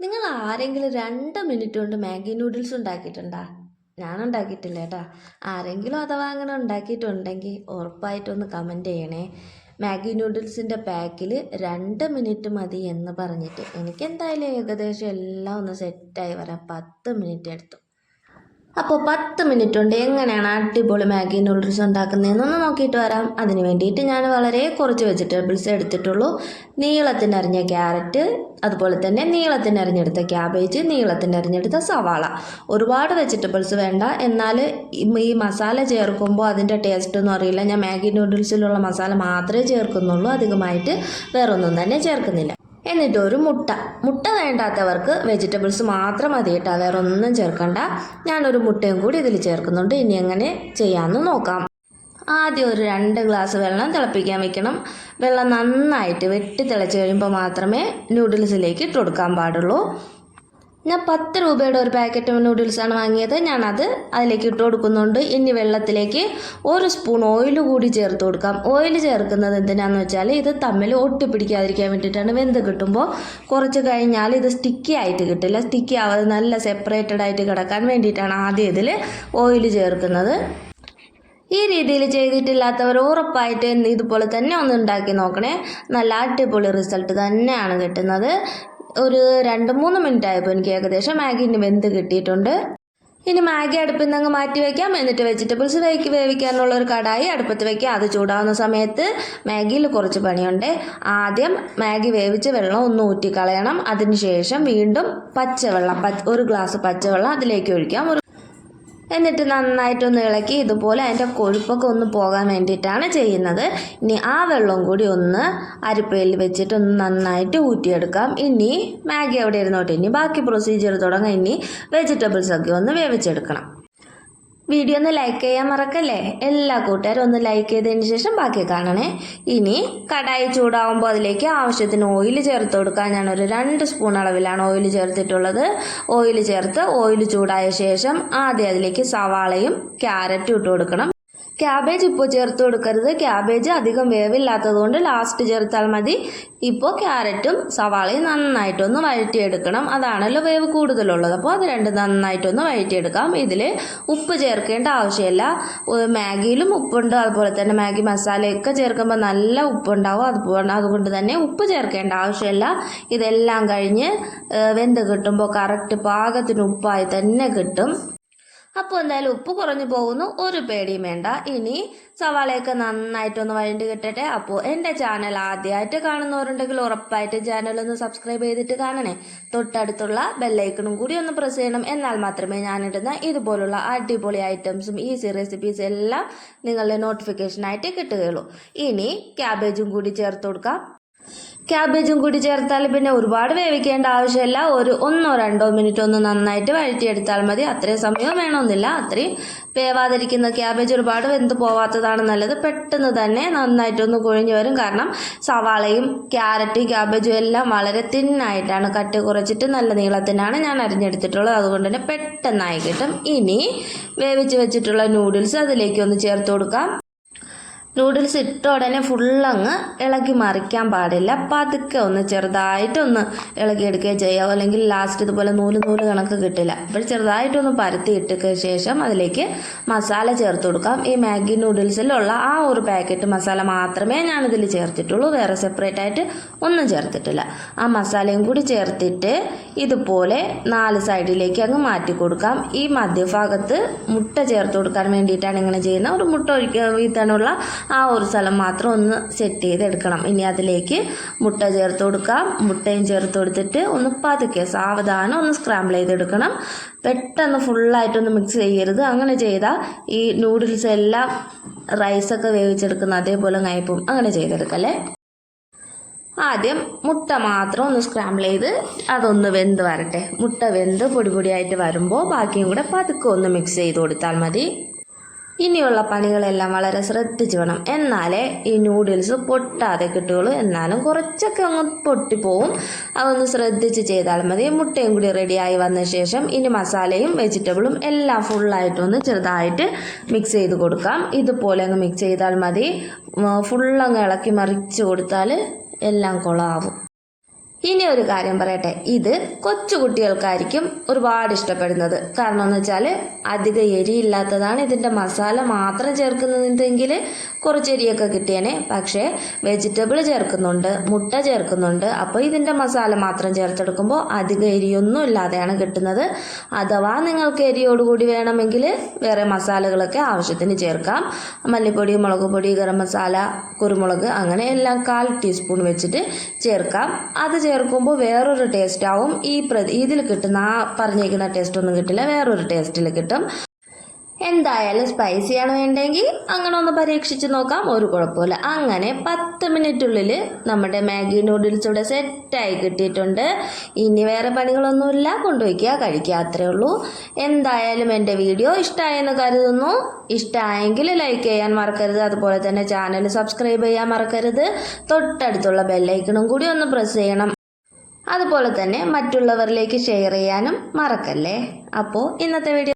നിങ്ങൾ ആരെങ്കിലും രണ്ട് മിനിറ്റ് കൊണ്ട് മാഗി നൂഡിൽസ് ഉണ്ടാക്കിയിട്ടുണ്ടോ? ഞാൻ ഉണ്ടാക്കിയിട്ടില്ല കേട്ടോ. ആരെങ്കിലും അഥവാ അങ്ങനെ ഉണ്ടാക്കിയിട്ടുണ്ടെങ്കിൽ ഉറപ്പായിട്ടൊന്ന് കമന്റ് ചെയ്യണേ. മാഗി നൂഡിൽസിന്റെ പാക്കിൽ രണ്ട് മിനിറ്റ് മതി എന്ന് പറഞ്ഞിട്ട് എനിക്ക് എന്തായാലും ഏകദേശം എല്ലാം ഒന്ന് സെറ്റായി വരാൻ പത്ത് മിനിറ്റ് എടുത്തു. അപ്പോൾ പത്ത് മിനിറ്റ് കൊണ്ട് എങ്ങനെയാണ് അടിപൊളി മാഗി നൂഡിൽസ് ഉണ്ടാക്കുന്നതെന്നൊന്ന് നോക്കിയിട്ട് വരാം. അതിന് വേണ്ടിയിട്ട് ഞാൻ വളരെ കുറച്ച് വെജിറ്റബിൾസ് എടുത്തിട്ടുള്ളൂ. നീളത്തിനറിഞ്ഞ ക്യാരറ്റ് അതുപോലെ തന്നെ നീളത്തിനറിഞ്ഞെടുത്ത ക്യാബേജ് നീളത്തിനറിഞ്ഞെടുത്ത സവാള. ഒരുപാട് വെജിറ്റബിൾസ് വേണ്ട. എന്നാൽ ഈ മസാല ചേർക്കുമ്പോൾ അതിന്റെ ടേസ്റ്റ് ഒന്നും അറിയില്ല. ഞാൻ മാഗി നൂഡിൽസിലുള്ള മസാല മാത്രമേ ചേർക്കുന്നുള്ളൂ. അധികമായിട്ട് വേറൊന്നും തന്നെ ചേർക്കുന്നില്ല. എന്നിട്ട് ഒരു മുട്ട. മുട്ട വേണ്ടാത്തവർക്ക് വെജിറ്റബിൾസ് മാത്രം മതി കേട്ടോ വേറെ ഒന്നും ചേർക്കണ്ട. ഞാനൊരു മുട്ടയും കൂടി ഇതിൽ ചേർക്കുന്നുണ്ട്. ഇനി എങ്ങനെ ചെയ്യാമെന്ന് നോക്കാം. ആദ്യം ഒരു രണ്ട് ഗ്ലാസ് വെള്ളം തിളപ്പിക്കാൻ വെക്കണം. വെള്ളം നന്നായിട്ട് വെട്ടി തിളച്ച് കഴിയുമ്പോൾ മാത്രമേ നൂഡിൽസിലേക്ക് ഇട്ട് കൊടുക്കാൻ പാടുള്ളൂ. ഞാൻ പത്ത് രൂപയുടെ ഒരു പാക്കറ്റ് നൂഡിൽസാണ് വാങ്ങിയത്. ഞാനത് അതിലേക്ക് ഇട്ട് കൊടുക്കുന്നുണ്ട്. ഇനി വെള്ളത്തിലേക്ക് ഒരു സ്പൂൺ ഓയിൽ കൂടി ചേർത്ത് കൊടുക്കാം. ഓയിൽ ചേർക്കുന്നത് എന്തിനാണെന്ന് വെച്ചാൽ ഇത് തമ്മിൽ ഒട്ടിപ്പിടിക്കാതിരിക്കാൻ വേണ്ടിയിട്ടാണ്. വെന്ത് കിട്ടുമ്പോൾ കുറച്ച് കഴിഞ്ഞാൽ ഇത് സ്റ്റിക്കി ആയിട്ട് കിട്ടില്ല. സ്റ്റിക്കി ആവാതെ നല്ല സെപ്പറേറ്റഡ് ആയിട്ട് കിടക്കാൻ വേണ്ടിയിട്ടാണ് ആദ്യം ഇതിൽ ഓയിൽ ചേർക്കുന്നത്. ഈ രീതിയിൽ ചെയ്തിട്ടില്ലാത്തവർ ഉറപ്പായിട്ട് ഇതുപോലെ തന്നെ ഒന്ന് ഉണ്ടാക്കി നോക്കണേ. നല്ല അടിപൊളി റിസൾട്ട് തന്നെയാണ് കിട്ടുന്നത്. ഒരു രണ്ട് മൂന്ന് മിനിറ്റ് ആയപ്പോൾ എനിക്ക് ഏകദേശം മാഗിന് വെന്ത് കിട്ടിയിട്ടുണ്ട്. ഇനി മാഗി അടുപ്പിൽ നിന്ന് അങ്ങ് മാറ്റി വയ്ക്കാം എന്നിട്ട് വെജിറ്റബിൾസ് വേവിക്ക് വേവിക്കാനുള്ള ഒരു കടായി അടുപ്പത്ത് വയ്ക്കാം അത് ചൂടാവുന്ന സമയത്ത് മാഗിയിൽ കുറച്ച് പണിയുണ്ട്. ആദ്യം മാഗി വേവിച്ച വെള്ളം ഒന്ന് ഊറ്റിക്കളയണം. അതിനുശേഷം വീണ്ടും പച്ചവെള്ളം ഒരു ഗ്ലാസ് പച്ചവെള്ളം അതിലേക്ക് ഒഴിക്കാം. ഒരു എന്നിട്ട് നന്നായിട്ടൊന്ന് ഇളക്കി ഇതുപോലെ അതിന്റെ കൊഴുപ്പൊക്കെ ഒന്ന് പോകാൻ വേണ്ടിയിട്ടാണ് ചെയ്യുന്നത്. ഇനി ആ വെള്ളം കൂടി ഒന്ന് അരിപ്പയിൽ വെച്ചിട്ട് ഒന്ന് നന്നായിട്ട് ഊറ്റിയെടുക്കാം. ഇനി മാഗി അവിടെ ഇരുന്നോട്ടെ. ഇനി ബാക്കി പ്രൊസീജിയർ തുടങ്ങാം. ഇനി വെജിറ്റബിൾസൊക്കെ ഒന്ന് വേവിച്ചെടുക്കണം. വീഡിയോ ഒന്ന് ലൈക്ക് ചെയ്യാൻ മറക്കല്ലേ? എല്ലാ കൂട്ടുകാരും ഒന്ന് ലൈക്ക് ചെയ്തതിന് ശേഷം ബാക്കി കാണണേ. ഇനി കടായി ചൂടാവുമ്പോൾ അതിലേക്ക് ആവശ്യത്തിന് ഓയിൽ ചേർത്ത് കൊടുക്കാൻ ഞാനൊരു രണ്ട് സ്പൂൺ അളവിലാണ് ഓയിൽ ചേർത്തിട്ടുള്ളത്. ഓയിൽ ചേർത്ത് ഓയിൽ ചൂടായ ശേഷം ആദ്യം അതിലേക്ക് സവാളയും ക്യാരറ്റും ഇട്ട് കൊടുക്കണം. ക്യാബേജ് ഇപ്പോൾ ചേർത്ത് കൊടുക്കരുത്. ക്യാബേജ് അധികം വേവില്ലാത്തതുകൊണ്ട് ലാസ്റ്റ് ചേർത്താൽ മതി. ഇപ്പോൾ ക്യാരറ്റും സവാളയും നന്നായിട്ടൊന്ന് വഴറ്റിയെടുക്കണം. അതാണല്ലോ വേവ് കൂടുതലുള്ളത്. അപ്പോൾ അത് രണ്ട് നന്നായിട്ടൊന്ന് വഴറ്റിയെടുക്കാം. ഇതിൽ ഉപ്പ് ചേർക്കേണ്ട ആവശ്യമില്ല. മാഗിയിലും ഉപ്പുണ്ട്. അതുപോലെ തന്നെ മാഗി മസാലയൊക്കെ ചേർക്കുമ്പോൾ നല്ല ഉപ്പുണ്ടാവും. അതുപോലെ അതുകൊണ്ട് തന്നെ ഉപ്പ് ചേർക്കേണ്ട ആവശ്യമില്ല. ഇതെല്ലാം കഴിഞ്ഞ് വെന്ത് കിട്ടുമ്പോൾ കറക്റ്റ് പാകത്തിന് ഉപ്പായി തന്നെ കിട്ടും. അപ്പോൾ എന്തായാലും ഉപ്പ് കുറഞ്ഞു പോകുന്നു. ഒരു പേടിയും വേണ്ട. ഇനി സവാളയൊക്കെ നന്നായിട്ടൊന്ന് വഴണ്ടി കിട്ടട്ടെ. അപ്പോൾ എന്റെ ചാനൽ ആദ്യമായിട്ട് കാണുന്നവരുണ്ടെങ്കിൽ ഉറപ്പായിട്ട് ചാനൽ ഒന്ന് സബ്സ്ക്രൈബ് ചെയ്തിട്ട് കാണണേ. തൊട്ടടുത്തുള്ള ബെല്ലൈക്കണും കൂടി ഒന്ന് പ്രസ് ചെയ്യണം. എന്നാൽ മാത്രമേ ഞാനിടുന്ന ഇതുപോലുള്ള അടിപൊളി ഐറ്റംസും ഈസി റെസിപ്പീസ് എല്ലാം നിങ്ങളുടെ നോട്ടിഫിക്കേഷനായിട്ട് കിട്ടുകയുള്ളൂ. ഇനി ക്യാബേജും കൂടി ചേർത്ത് കൊടുക്കാം. ക്യാബേജും കൂടി ചേർത്താൽ പിന്നെ ഒരുപാട് വേവിക്കേണ്ട ആവശ്യമില്ല. ഒരു ഒന്നോ രണ്ടോ മിനിറ്റ് ഒന്ന് നന്നായിട്ട് വഴറ്റിയെടുത്താൽ മതി. അത്രയും സമയം വേണമെന്നില്ല. അത്രയും വേവാതിരിക്കുന്ന ക്യാബേജ് ഒരുപാട് വെന്ത് പോവാത്തതാണ് നല്ലത്. പെട്ടെന്ന് തന്നെ നന്നായിട്ടൊന്ന് കുഴിഞ്ഞു വരും. കാരണം സവാളയും ക്യാരറ്റും ക്യാബേജും എല്ലാം വളരെ തിന്നായിട്ടാണ് കട്ട് കുറച്ചിട്ട് നല്ല നീളത്തിനാണ് ഞാൻ അരിഞ്ഞെടുത്തിട്ടുള്ളത്. അതുകൊണ്ട് തന്നെ പെട്ടെന്നായി കിട്ടും. ഇനി വേവിച്ച് വെച്ചിട്ടുള്ള നൂഡിൽസ് അതിലേക്ക് ഒന്ന് ചേർത്ത് കൊടുക്കാം. നൂഡിൽസ് ഇട്ട ഉടനെ ഫുള്ളങ്ങ് ഇളക്കി മറിക്കാൻ പാടില്ല. പതുക്കെ ഒന്ന് ചെറുതായിട്ടൊന്ന് ഇളക്കിയെടുക്കുക ചെയ്യാവോ അല്ലെങ്കിൽ ലാസ്റ്റ് ഇതുപോലെ നൂൽ നൂൽ കണക്ക് കിട്ടില്ല. അപ്പോൾ ചെറുതായിട്ടൊന്ന് പരത്തി ഇട്ടതിന് ശേഷം അതിലേക്ക് മസാല ചേർത്ത് കൊടുക്കാം. ഈ മാഗി നൂഡിൽസിലുള്ള ആ ഒരു പാക്കറ്റ് മസാല മാത്രമേ ഞാനിതിൽ ചേർത്തിട്ടുള്ളൂ. വേറെ സെപ്പറേറ്റ് ആയിട്ട് ഒന്നും ചേർത്തിട്ടില്ല. ആ മസാലയും കൂടി ചേർത്തിട്ട് ഇതുപോലെ നാല് സൈഡിലേക്ക് അങ്ങ് മാറ്റി കൊടുക്കാം. ഈ മധ്യഭാഗത്ത് മുട്ട ചേർത്ത് കൊടുക്കാൻ വേണ്ടിയിട്ടാണ് ഇങ്ങനെ ചെയ്യുന്നത്. ഒരു മുട്ട ഒഴിക്കാൻ വീത്താനുള്ള ആ ഒരു സ്ഥലം മാത്രം ഒന്ന് സെറ്റ് ചെയ്തെടുക്കണം. ഇനി അതിലേക്ക് മുട്ട ചേർത്ത് കൊടുക്കാം. മുട്ടയും ചേർത്ത് കൊടുത്തിട്ട് ഒന്ന് പതുക്കെ സാവധാനം ഒന്ന് സ്ക്രാമ്പിൾ ചെയ്തെടുക്കണം. പെട്ടെന്ന് ഫുള്ളായിട്ടൊന്ന് മിക്സ് ചെയ്യരുത്. അങ്ങനെ ചെയ്താൽ ഈ നൂഡിൽസ് എല്ലാം റൈസൊക്കെ വേവിച്ചെടുക്കുന്ന അതേപോലെ ngayപ്പും അങ്ങനെ ചെയ്തെടുക്കല്ലേ ആദ്യം മുട്ട മാത്രം ഒന്ന് സ്ക്രാമ്പിൾ ചെയ്ത് അതൊന്ന് വെന്ത് വരട്ടെ. മുട്ട വെന്ത് പൊടി പൊടിയായിട്ട് വരുമ്പോൾ ബാക്കിയും കൂടെ പതുക്കെ ഒന്ന് മിക്സ് ചെയ്ത് കൊടുത്താൽ മതി. ഇനിയുള്ള പണികളെല്ലാം വളരെ ശ്രദ്ധിച്ച് വേണം. എന്നാലേ ഈ നൂഡിൽസ് പൊട്ടാതെ കിട്ടുകയുള്ളൂ. എന്നാലും കുറച്ചൊക്കെ അങ്ങ് പൊട്ടിപ്പോവും. അതൊന്ന് ശ്രദ്ധിച്ച് ചെയ്താൽ മതി. മുട്ടയും കൂടി റെഡിയായി വന്ന ശേഷം ഇനി മസാലയും വെജിറ്റബിളും എല്ലാം ഫുള്ളായിട്ടൊന്ന് ചെറുതായിട്ട് മിക്സ് ചെയ്ത് കൊടുക്കാം. ഇതുപോലെ അങ്ങ് മിക്സ് ചെയ്താൽ മതി. ഫുള്ളങ്ങ് ഇളക്കി മറിച്ച് കൊടുത്താൽ എല്ലാം കുളമാവും ഇനി ഒരു കാര്യം പറയട്ടെ. ഇത് കൊച്ചുകുട്ടികൾക്കായിരിക്കും ഒരുപാട് ഇഷ്ടപ്പെടുന്നത്. കാരണം എന്ന് വെച്ചാൽ അധികം എരിയില്ലാത്തതാണ് ഇതിന്റെ മസാല മാത്രം ചേർക്കുന്നതെങ്കിൽ കുറച്ച് എരിയൊക്കെ കിട്ടിയേനെ. പക്ഷേ വെജിറ്റബിൾ ചേർക്കുന്നുണ്ട് മുട്ട ചേർക്കുന്നുണ്ട്. അപ്പോൾ ഇതിന്റെ മസാല മാത്രം ചേർത്തെടുക്കുമ്പോൾ അധികം എരിയൊന്നും ഇല്ലാതെയാണ് കിട്ടുന്നത്. അഥവാ നിങ്ങൾക്ക് എരിയോടുകൂടി വേണമെങ്കിൽ വേറെ മസാലകളൊക്കെ ആവശ്യത്തിന് ചേർക്കാം. മല്ലിപ്പൊടി മുളക് പൊടി ഗരം മസാല കുരുമുളക് അങ്ങനെ എല്ലാം കാൽ ടീസ്പൂൺ വെച്ചിട്ട് ചേർക്കാം. അത് ചേർക്കുമ്പോൾ വേറൊരു ടേസ്റ്റ് ആവും. ഈ ഇതിൽ കിട്ടുന്ന ആ പറഞ്ഞേക്കുന്ന ടേസ്റ്റ് ഒന്നും കിട്ടില്ല. വേറൊരു ടേസ്റ്റിൽ കിട്ടും. എന്തായാലും സ്പൈസിയാണ് വേണ്ടെങ്കിൽ അങ്ങനെ ഒന്ന് പരീക്ഷിച്ച് നോക്കാം. ഒരു കുഴപ്പമില്ല. അങ്ങനെ പത്ത് മിനിറ്റുള്ളിൽ നമ്മുടെ മാഗി നൂഡിൽസ് ഇവിടെ സെറ്റായി കിട്ടിയിട്ടുണ്ട്. ഇനി വേറെ പണികളൊന്നുമില്ല. കൊണ്ടുവയ്ക്കുക കഴിക്കുക അത്രേ ഉള്ളൂ. എന്തായാലും എന്റെ വീഡിയോ ഇഷ്ടമായെന്ന് കരുതുന്നു. ഇഷ്ടമായെങ്കിൽ ലൈക്ക് ചെയ്യാൻ മറക്കരുത്. അതുപോലെ തന്നെ ചാനൽ സബ്സ്ക്രൈബ് ചെയ്യാൻ മറക്കരുത്. തൊട്ടടുത്തുള്ള ബെല്ലൈക്കണും കൂടി ഒന്ന് പ്രസ് ചെയ്യണം. അതുപോലെ തന്നെ മറ്റുള്ളവരിലേക്ക് ഷെയർ ചെയ്യാനും മറക്കല്ലേ? അപ്പോൾ ഇന്നത്തെ വീഡിയോ